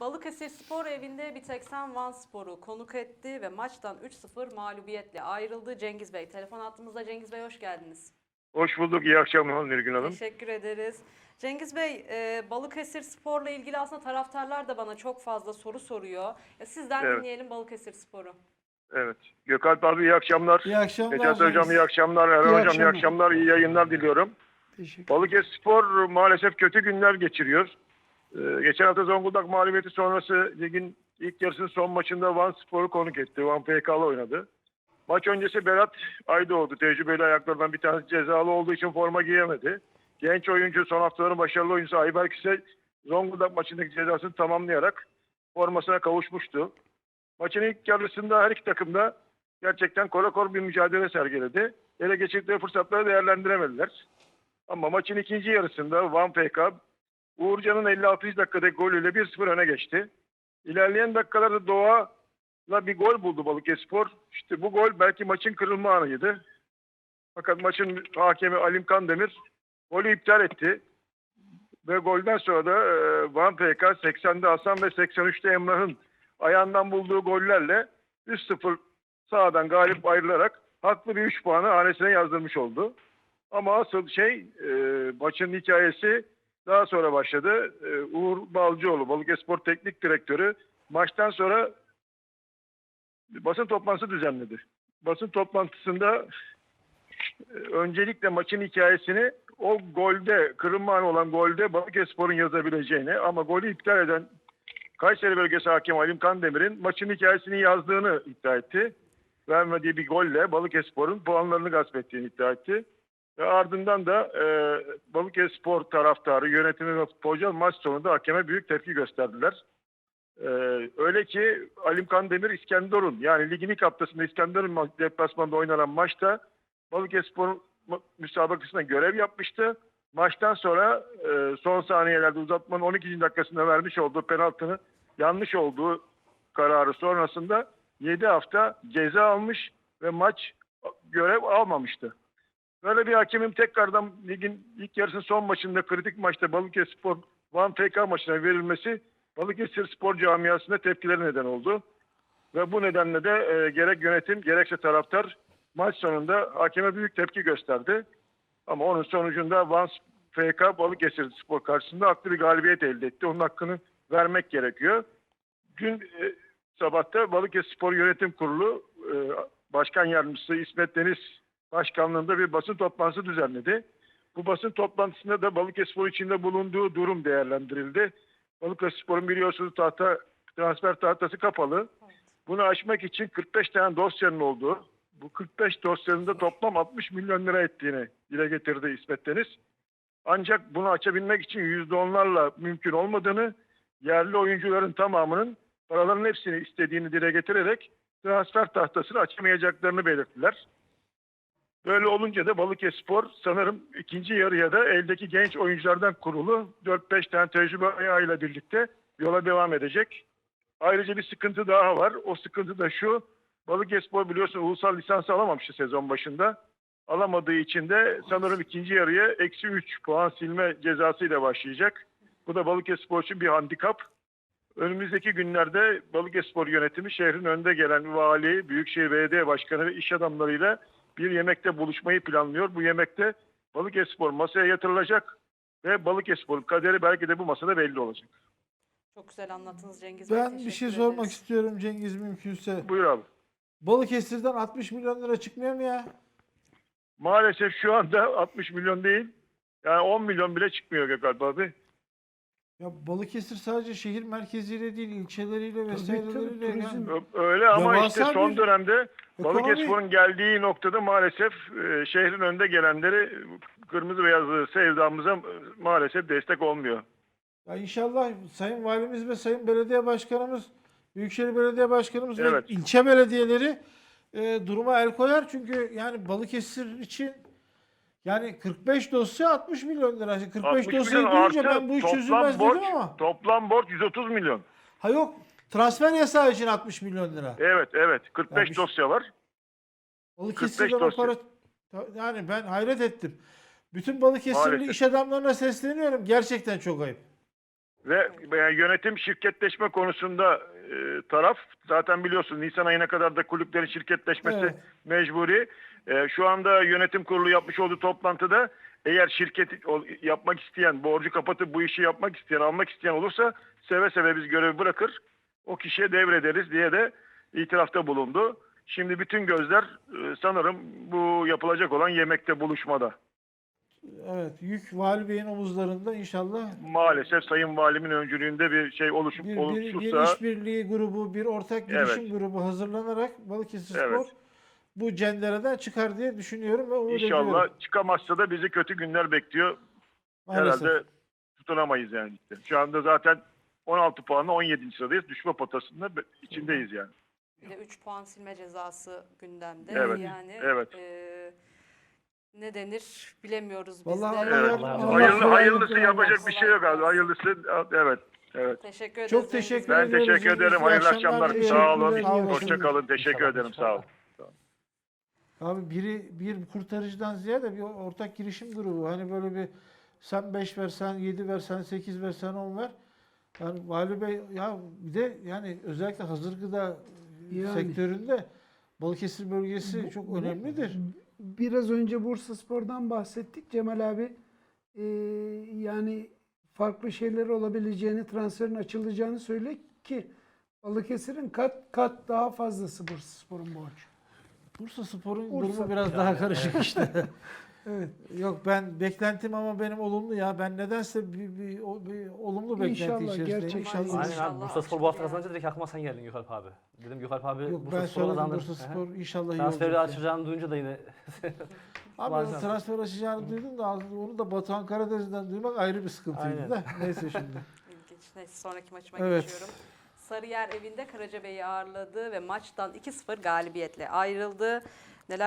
Balıkesir Spor evinde bir tek sen Van Spor'u konuk etti ve maçtan 3-0 mağlubiyetle ayrıldı. Cengiz Bey, telefon attığımızda Cengiz Bey hoş geldiniz. Hoş bulduk. İyi akşamlar Nilgün Hanım. Teşekkür ederiz. Cengiz Bey, e, Balıkesir Spor'la ilgili aslında taraftarlar da bana çok fazla soru soruyor. E, sizden Evet. dinleyelim Balıkesir Spor'u. Evet. Gökalp abi iyi akşamlar. İyi akşamlar. Necati Hocam iyi akşamlar. Erhan İyi Hocam iyi akşamlar. akşamlar. İyi yayınlar diliyorum. Teşekkür Balıkesir Spor maalesef kötü günler geçiriyor. Ee, geçen hafta Zonguldak mağlubiyeti sonrası ligin ilk yarısının son maçında Van Spor'u konuk etti. Van PK'lı oynadı. Maç öncesi Berat Aydoğdu tecrübeli ayaklardan bir tanesi cezalı olduğu için forma giyemedi. Genç oyuncu son haftaların başarılı oyuncusu Ayberk ise Zonguldak maçındaki cezasını tamamlayarak formasına kavuşmuştu. Maçın ilk yarısında her iki takım da gerçekten korakor bir mücadele sergiledi. Ele geçirdikleri fırsatları değerlendiremediler. Ama maçın ikinci yarısında Van PK Uğurcan'ın 56. dakikadaki golüyle 1-0 öne geçti. İlerleyen dakikalarda Doğa'la bir gol buldu Balıkesirspor. İşte bu gol belki maçın kırılma anıydı. Fakat maçın hakemi Alim Kandemir golü iptal etti. Ve golden sonra da e, Van PK 80'de Hasan ve 83'te Emrah'ın ayağından bulduğu gollerle 3-0 sağdan galip ayrılarak haklı bir 3 puanı hanesine yazdırmış oldu. Ama asıl şey e, maçın hikayesi daha sonra başladı. E, Uğur Balcıoğlu, Balıkesir Teknik Direktörü maçtan sonra basın toplantısı düzenledi. Basın toplantısında e, öncelikle maçın hikayesini o golde, kırılma anı olan golde Balıkesir'in yazabileceğini ama golü iptal eden Kayseri Bölgesi Hakemi Halim Kandemir'in maçın hikayesini yazdığını iddia etti. Vermediği bir golle Balıkesir'in puanlarını gasp ettiğini iddia etti. Ve ardından da e, Balıkesir taraftarı, yönetimi ve futbolcular maç sonunda hakeme büyük tepki gösterdiler. E, öyle ki Alim Kandemir İskenderun yani ligin ilk haftasında İskenderun ma- deplasmanında oynanan maçta Balıkesir ma- müsabakasında görev yapmıştı. Maçtan sonra e, son saniyelerde uzatmanın 12. dakikasında vermiş olduğu penaltının yanlış olduğu kararı sonrasında 7 hafta ceza almış ve maç görev almamıştı. Böyle bir hakemin tekrardan ligin ilk yarısının son maçında kritik maçta Balıkesirspor Van TK maçına verilmesi Balıkesir Spor camiasında tepkileri neden oldu. Ve bu nedenle de e, gerek yönetim gerekse taraftar maç sonunda hakeme büyük tepki gösterdi. Ama onun sonucunda Van FK Balıkesir Spor karşısında haklı bir galibiyet elde etti. Onun hakkını vermek gerekiyor. Dün e, sabahta Balıkesir Spor Yönetim Kurulu e, Başkan Yardımcısı İsmet Deniz Başkanlığında bir basın toplantısı düzenledi. Bu basın toplantısında da Balıkesirspor içinde bulunduğu durum değerlendirildi. Balıkesirspor'un biliyorsunuz tahta transfer tahtası kapalı. Bunu aşmak için 45 tane dosyanın olduğu, bu 45 dosyanın da toplam 60 milyon lira ettiğini dile getirdi İsmet Deniz. Ancak bunu açabilmek için %10'larla mümkün olmadığını, yerli oyuncuların tamamının paraların hepsini istediğini dile getirerek transfer tahtasını açamayacaklarını belirttiler. Böyle olunca da Balıkesirspor sanırım ikinci yarıya da eldeki genç oyunculardan kurulu 4-5 tane tecrübe ayağıyla birlikte yola devam edecek. Ayrıca bir sıkıntı daha var. O sıkıntı da şu. Balıkesirspor biliyorsun ulusal lisansı alamamıştı sezon başında. Alamadığı için de sanırım ikinci yarıya eksi 3 puan silme cezasıyla başlayacak. Bu da Balıkesirspor için bir handikap. Önümüzdeki günlerde Balıkesirspor yönetimi şehrin önde gelen vali, Büyükşehir Belediye Başkanı ve iş adamlarıyla bir yemekte buluşmayı planlıyor. Bu yemekte Balıkesirspor masaya yatırılacak ve Balıkesirspor'un kaderi belki de bu masada belli olacak. Çok güzel anlattınız Cengiz Bey. Ben bir şey teşekkür sormak ederiz. istiyorum Cengiz mümkünse. Buyur abi. Balıkesir'den 60 milyon lira çıkmıyor mu ya? Maalesef şu anda 60 milyon değil. Yani 10 milyon bile çıkmıyor Gökalp abi. Ya Balıkesir sadece şehir merkeziyle değil ilçeleriyle vesaireleriyle. yani. Öyle ama Devasa işte son bir dönemde. Balıkesir'in geldiği noktada maalesef e, şehrin önde gelenleri kırmızı beyazlı sevdamıza maalesef destek olmuyor. Ya inşallah Sayın Valimiz ve Sayın Belediye Başkanımız, Büyükşehir Belediye Başkanımız Evet. ve ilçe belediyeleri e, duruma el koyar. Çünkü yani Balıkesir için yani 45 dosya 60 milyon lira. 45 60 dosyayı milyon duyunca artı ben bu iş çözülmez borç, dedim ama. Toplam borç 130 milyon. Ha yok transfer yasağı için 60 milyon lira. Evet evet 45 Ya bir- dosya var. Balıkesir'de 45 bu dosya. para yani ben hayret ettim. Bütün Balıkesirli Maalesef. iş adamlarına sesleniyorum. Gerçekten çok ayıp. Ve e, yönetim şirketleşme konusunda e, taraf zaten biliyorsunuz Nisan ayına kadar da kulüplerin şirketleşmesi Evet. mecburi. E, şu anda yönetim kurulu yapmış olduğu toplantıda eğer şirket yapmak isteyen, borcu kapatıp bu işi yapmak isteyen, almak isteyen olursa seve seve biz görevi bırakır, o kişiye devrederiz diye de itirafta bulundu. Şimdi bütün gözler e, sanırım bu yapılacak olan yemekte buluşmada. Evet, yük Vali Bey'in omuzlarında inşallah Maalesef Sayın Valimin öncülüğünde bir şey oluşup bir, bir, bir oluşursa işbirliği grubu, bir ortak girişim grubu hazırlanarak Balıkesir Evet. Spor bu cendereden çıkar diye düşünüyorum ve umut inşallah ediyorum. çıkamazsa da bizi kötü günler bekliyor. Maalesef. Herhalde tutunamayız yani. Şu anda zaten 16 puanla 17. sıradayız. Düşme potasında içindeyiz yani. Bir de 3 puan silme cezası gündemde. Evet, Yani evet. e, ne denir bilemiyoruz biz Vallahi de. Allah Evet, Allah Allah Hayırlı, kolaylık hayırlısı versin. yapacak bir şey yok abi. Hayırlısı evet. Evet. Teşekkür ederiz. Çok teşekkür Bey. Ben ediyoruz. teşekkür İyi ederim. Hayırlı akşamlar. diliyorum. Sağ olun. Teşekkürler. İyi Hoşça kalın. Teşekkür İnşallah, ederim. Sağ olun. Abi biri bir kurtarıcıdan ziyade bir ortak girişim grubu. Hani böyle bir sen 5 versen, 7 versen, 8 versen 10 ver. Yani Vali Bey ya bir de yani özellikle hazır gıda Yani. sektöründe Balıkesir bölgesi Bu- çok bu- önemlidir. Biraz önce Bursa Spor'dan bahsettik. Cemal abi e, yani farklı şeyler olabileceğini, transferin açılacağını söyle ki Balıkesir'in kat kat daha fazlası Bursa Spor'un borcu. Bursa Spor'un Bursa- durumu biraz daha karışık işte. Evet. Yok ben beklentim ama benim olumlu ya. Ben nedense bir, bir, o- bir olumlu beklenti İnşallah, içerisindeyim. gerçek İnşallah. şans. Aynen İnşallah abi. Bursa Spor bu hafta kazanınca direkt aklıma sen geldin Gökalp abi. Dedim Gökalp abi Yok Bursa ben Spor söyledim kazandı. Bursa Hı. Spor inşallah iyi Transferi olacak. açacağını duyunca da yine Abi Bazen. ben transfer açacağını duydum da onu da Batuhan Karadeniz'den duymak ayrı bir sıkıntıydı Aynen. da. Neyse şimdi. İlginç. Neyse sonraki maçıma Evet. geçiyorum. Sarıyer evinde Karacabey'i ağırladı ve maçtan 2-0 galibiyetle ayrıldı. Neler